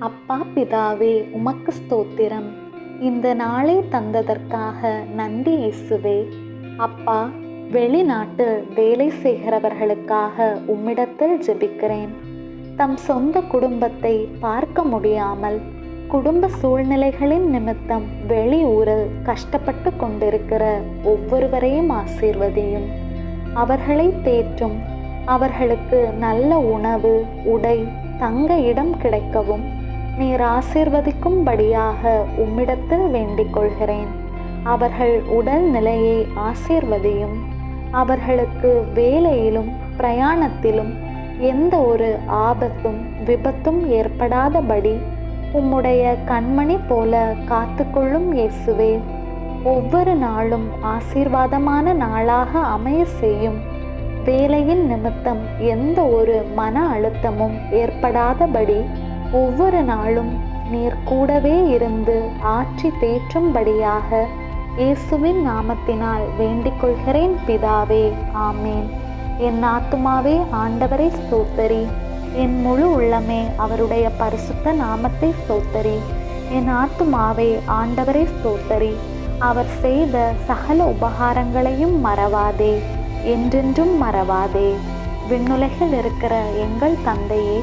அப்பா பிதாவே உமக்கு ஸ்தோத்திரம். இந்த நாளை தந்ததற்காக நன்றி இயேசுவே. அப்பா வெளிநாட்டு வேலை செய்கிறவர்களுக்காக உம்மிடத்தில் ஜெபிக்கிறேன். தம் சொந்த குடும்பத்தை பார்க்க முடியாமல் குடும்ப சூழ்நிலைகளின் நிமித்தம் வெளியூரில் கஷ்டப்பட்டு கொண்டிருக்கிற ஒவ்வொருவரையும் ஆசீர்வதியும். அவர்களை தேற்றும் அவர்களுக்கு நல்ல உணவு உடை தங்க இடம் கிடைக்கவும் நீர் ஆசீர்வதிக்கும்படியாக உம்மிடத்தில் வேண்டிக் கொள்கிறேன் அவர்கள் உடல் நிலையை ஆசீர்வதியும் அவர்களுக்கு வேலையிலும் பிரயாணத்திலும் எந்த ஒரு ஆபத்தும் விபத்தும் ஏற்படாதபடி உம்முடைய கண்மணி போல காத்துக்கொள்ளும் இயேசுவே. ஒவ்வொரு நாளும் ஆசீர்வாதமான நாளாக அமைய செய்யும். வேலையின் நிமித்தம் எந்த ஒரு மன அழுத்தமும் ஏற்படாதபடி ஒவ்வொரு நாளும் நீர் கூடவே இருந்து ஆற்றி தேற்றும்படியாக இயேசுவின் நாமத்தினால் வேண்டிக் கொள்கிறேன் பிதாவே ஆமேன். என் ஆத்துமாவே ஆண்டவரை ஸ்தோத்தரி. என் முழு உள்ளமே அவருடைய பரிசுத்த நாமத்தை ஸ்தோத்தரி. என் ஆத்துமாவே ஆண்டவரை ஸ்தோத்தரி. அவர் செய்த சகல உபகாரங்களையும் மறவாதே. என்றென்றும் மறவாதே. விண்ணுலகில் இருக்கிற எங்கள் தந்தையே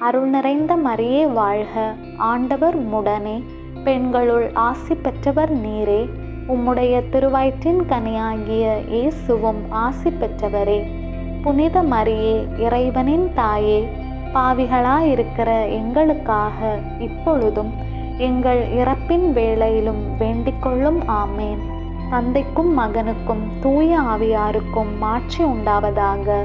அருள் நிறைந்த மரியே வாழ்க. ஆண்டவர் உம்முடனே. பெண்களுள் ஆசி பெற்றவர் நீரே. உம்முடைய திருவயிற்றின் கனியாகிய இயேசுவும் ஆசி பெற்றவரே. புனித மரியே இறைவனின் தாயே. பாவிகளாயிருக்கிற எங்களுக்காக இப்பொழுதும் எங்கள் இறப்பின் வேளையிலும் வேண்டிக்கொள்ளும் ஆமேன். தந்தைக்கும் மகனுக்கும் தூய ஆவியாருக்கும் மாட்சி உண்டாவதாக.